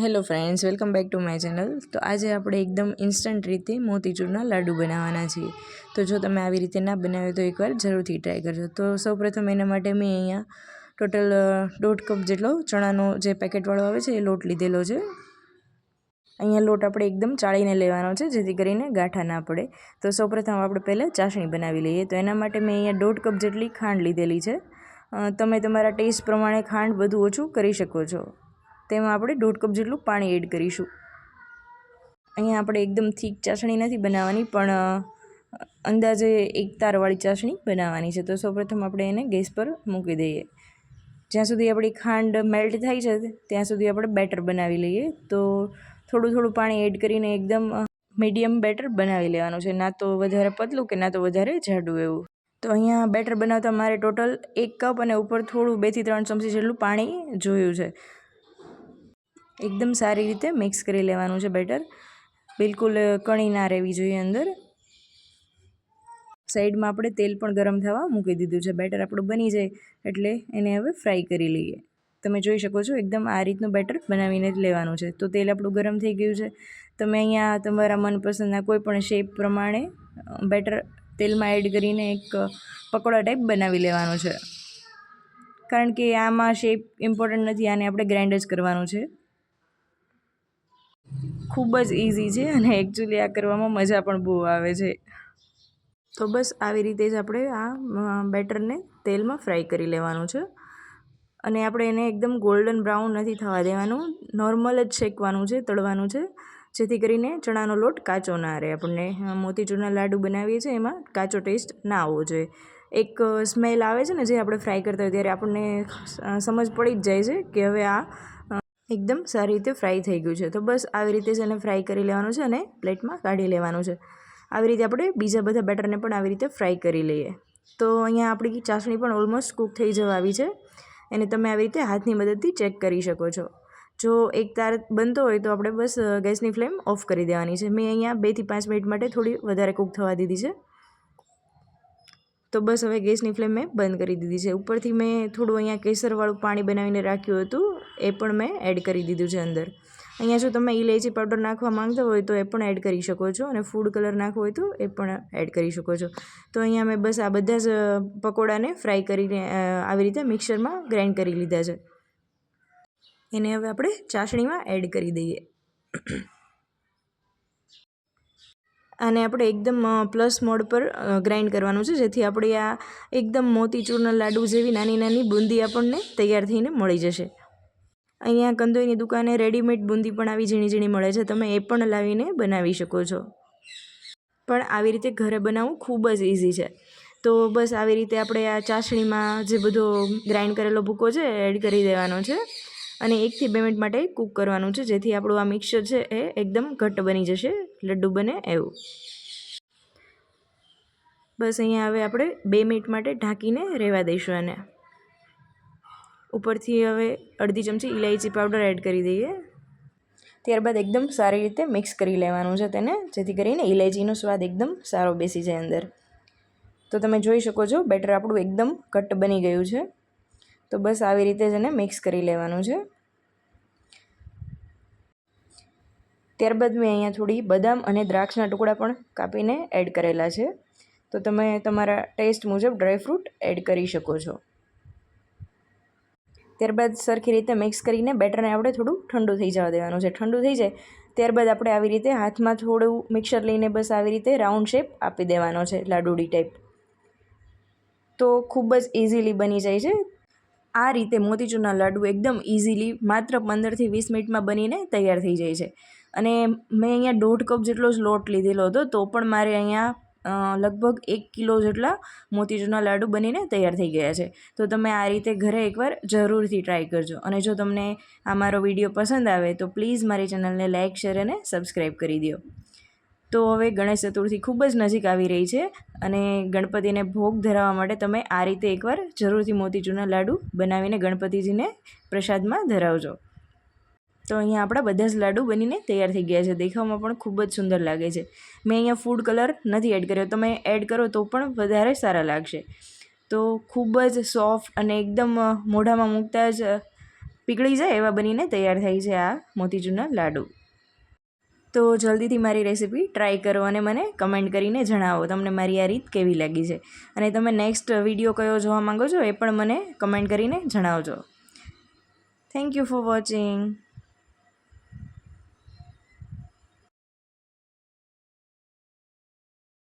Hello friends welcome back to my channel તો આજે આપણે એકદમ ઇન્સ્ટન્ટ રીતે મોતીચૂરના લાડુ બનાવવાના છીએ. તો જો તમે આવી રીતે ના બનાવ્યો તો એકવાર જરૂરથી ટ્રાય કરજો. તો સૌપ્રથમ એના માટે મેં અહીંયા ટોટલ દોઢ કપ જેટલો ચણાનો જે પેકેટવાળો આવે છે એ લોટ લીધેલો છે. અહીંયા લોટ આપણે એકદમ ચાળીને લેવાનો છે જેથી કરીને ગાંઠા ના પડે. તો સૌપ્રથમ આપણે પહેલાં ચાસણી બનાવી લઈએ. તો એના માટે મેં અહીંયા દોઢ કપ જેટલી ખાંડ લીધેલી છે. તમે તમારા ટેસ્ટ પ્રમાણે ખાંડ બધું ઓછું કરી શકો છો. તેમાં આપણે દોઢ કપ જેટલું પાણી એડ કરીશું. અહીંયા આપણે એકદમ થીક ચાસણી નથી બનાવવાની, પણ અંદાજે એક તારવાળી ચાસણી બનાવવાની છે. તો સૌપ્રથમ આપણે એને ગેસ પર મૂકી દઈએ. જ્યાં સુધી આપણી ખાંડ મેલ્ટ થાય છે, ત્યાં સુધી આપણે બેટર બનાવી લઈએ. તો થોડું થોડું પાણી એડ કરીને એકદમ મીડિયમ બેટર બનાવી લેવાનું છે. ના તો વધારે પતલું કે ના તો વધારે જાડું એવું. તો અહીંયા બેટર બનાવતા મારે ટોટલ એક કપ અને ઉપર થોડું બેથી ત્રણ ચમચી જેટલું પાણી જોયું છે. એકદમ સારી રીતે મિક્સ કરી લેવાનું છે બેટર. બિલકુલ કણી ના રહેવી જોઈએ અંદર. સાઈડમાં આપણે તેલ પણ ગરમ થવા મૂકી દીધું છે. બેટર આપણું બની જાય એટલે એને હવે ફ્રાય કરી લઈએ. તમે જોઈ શકો છો એકદમ આ રીતનું બેટર બનાવીને જ લેવાનું છે. તો તેલ આપણું ગરમ થઈ ગયું છે. તમે અહીંયા તમારા મનપસંદના કોઈ પણ શેપ પ્રમાણે બેટર તેલમાં એડ કરીને એક પકોડા ટાઈપ બનાવી લેવાનું છે. કારણ કે આમાં શેપ ઇમ્પોર્ટન્ટ નથી, આને આપણે ગ્રાઇન્ડ જ કરવાનું છે. ખૂબ જ ઇઝી છે અને એકચ્યુઅલી આ કરવામાં મજા પણ બહુ આવે છે. તો બસ આવી રીતે જ આપણે આ બેટરને તેલમાં ફ્રાય કરી લેવાનું છે. અને આપણે એને એકદમ ગોલ્ડન બ્રાઉન નથી થવા દેવાનું નોર્મલ જ શેકવાનું છે, તળવાનું છે. જેથી કરીને ચણાનો લોટ કાચો ના રહે. આપણને મોતીચૂરના લાડુ બનાવીએ છીએ એમાં કાચો ટેસ્ટ ના આવવો જોઈએ. એક સ્મેલ આવે છે ને જે આપણે ફ્રાય કરતા હોય ત્યારે આપણને સમજ પડી જ જાય છે કે હવે આ એકદમ સારી રીતે ફ્રાય થઈ ગયું છે. તો બસ આવી રીતે જ એને ફ્રાય કરી લેવાનું છે અને પ્લેટમાં કાઢી લેવાનું છે. આવી રીતે આપણે બીજા બધા બેટરને પણ આવી રીતે ફ્રાય કરી લઈએ. તો અહીંયા આપણી ચાસણી પણ ઓલમોસ્ટ કૂક થઈ જવા આવી છે. એને તમે આવી રીતે હાથની મદદથી ચેક કરી શકો છો. જો એક તાર બનતો હોય તો આપણે બસ ગેસની ફ્લેમ ઓફ કરી દેવાની છે. મેં અહીંયા બેથી પાંચ મિનિટ માટે થોડી વધારે કૂક થવા દીધી છે. તો બસ હવે ગેસની ફ્લેમ મેં બંધ કરી દીધી છે. ઉપરથી મેં થોડું અહીંયા કેસરવાળું પાણી બનાવીને રાખ્યું હતું, એ પણ મેં એડ કરી દીધું છે અંદર. અહીંયા જો તમે ઇલાયચી પાવડર નાખવા માંગતા હોય તો એ પણ એડ કરી શકો છો અને ફૂડ કલર નાખવો હોય તો એ પણ એડ કરી શકો છો. તો અહીંયા મેં બસ આ બધા જ પકોડાને ફ્રાય કરીને આવી રીતે મિક્સરમાં ગ્રાઇન્ડ કરી લીધા છે. એને હવે આપણે ચાસણીમાં એડ કરી દઈએ. આને આપણે એકદમ પ્લસ મોડ પર ગ્રાઇન્ડ કરવાનું છે, જેથી આપણે આ એકદમ મોતીચૂરના લાડુ જેવી નાની નાની બુંદી આપણને તૈયાર થઈને મળી જશે. અહીંયા કંદોઈની દુકાને રેડીમેડ બુંદી પણ આવી ઝીણી ઝીણી મળે છે, તમે એ પણ લાવીને બનાવી શકો છો. પણ આવી રીતે ઘરે બનાવવું ખૂબ જ ઇઝી છે. તો બસ આવી રીતે આપણે આ ચાસણીમાં જે બધો ગ્રાઇન્ડ કરેલો ભૂકો છે એડ કરી દેવાનો છે. અને એકથી બે મિનિટ માટે કૂક કરવાનું છે, જેથી આપણું આ મિક્સર છે એ એકદમ ઘટ્ટ બની જશે, લડ્ડુ બને એવું. બસ અહીંયા હવે આપણે બે મિનિટ માટે ઢાંકીને રહેવા દઈશું આને. ઉપરથી હવે અડધી ચમચી ઇલાયચી પાવડર એડ કરી દઈએ. ત્યારબાદ એકદમ સારી રીતે મિક્સ કરી લેવાનું છે તેને, જેથી કરીને ઇલાયચીનો સ્વાદ એકદમ સારો બેસી જાય અંદર. તો તમે જોઈ શકો છો, બેટર આપણું એકદમ કટ બની ગયું છે. તો બસ આવી રીતે જ એને મિક્સ કરી લેવાનું છે. ત્યારબાદ મેં અહીંયા થોડી બદામ અને દ્રાક્ષના ટુકડા પણ કાપીને એડ કરેલા છે. તો તમે તમારા ટેસ્ટ મુજબ ડ્રાયફ્રૂટ એડ કરી શકો છો. ત્યારબાદ સરખી રીતે મિક્સ કરીને બેટરને આપણે થોડું ઠંડુ થઈ જવા દેવાનું છે. ઠંડુ થઈ જાય ત્યારબાદ આપણે આવી રીતે હાથમાં થોડું મિક્સર લઈને બસ આવી રીતે રાઉન્ડ શેપ આપી દેવાનો છે, લાડુડી ટાઈપ તો ખૂબ જ ઇઝીલી બની જાય છે. આ રીતે મોતીચૂરના લાડુ એકદમ ઇઝીલી માત્ર પંદરથી વીસ મિનિટમાં બનીને તૈયાર થઈ જાય છે. અને મેં અહીંયા દોઢ કપ જેટલો જ લોટ લીધેલો હતો, તો પણ મારે અહીંયા લગભગ એક કિલો જેટલા મોતીચૂરના લાડુ બનીને તૈયાર થઈ ગયા છે. તો તમે આ રીતે ઘરે એકવાર જરૂરથી ટ્રાય કરજો. અને જો તમને આ મારો વીડિયો પસંદ આવે તો પ્લીઝ મારી ચેનલને લાઇક શેર અને સબસ્ક્રાઈબ કરી દો. તો હવે ગણેશ ચતુર્થી ખૂબ જ નજીક આવી રહી છે અને ગણપતિને ભોગ ધરાવવા માટે તમે આ રીતે એકવાર જરૂરથી મોતીચૂરના લાડુ બનાવીને ગણપતિજીને પ્રસાદમાં ધરાવજો. તો અહીંયા આપણા બધા જ લાડુ બનીને તૈયાર થઈ ગયા છે. દેખાવમાં પણ ખૂબ જ સુંદર લાગે છે. મેં અહીંયા ફૂડ કલર નથી એડ કર્યો. તમે એડ કરો તો પણ વધારે સારા લાગશે. તો ખૂબ જ સોફ્ટ અને એકદમ મોઢામાં મૂકતા જ પીગળી જાય એવા બનીને તૈયાર થાય છે આ મોતીચૂરના લાડુ. તો જલ્દીથી મારી રેસીપી ટ્રાય કરો અને મને કમેન્ટ કરીને જણાવો. તમને મારી આ રીત કેવી લાગી છે? અને તમે નેક્સ્ટ વીડિયો કયો જોવા માંગો છો એ પણ મને કમેન્ટ કરીને જણાવજો. Thank you for watching.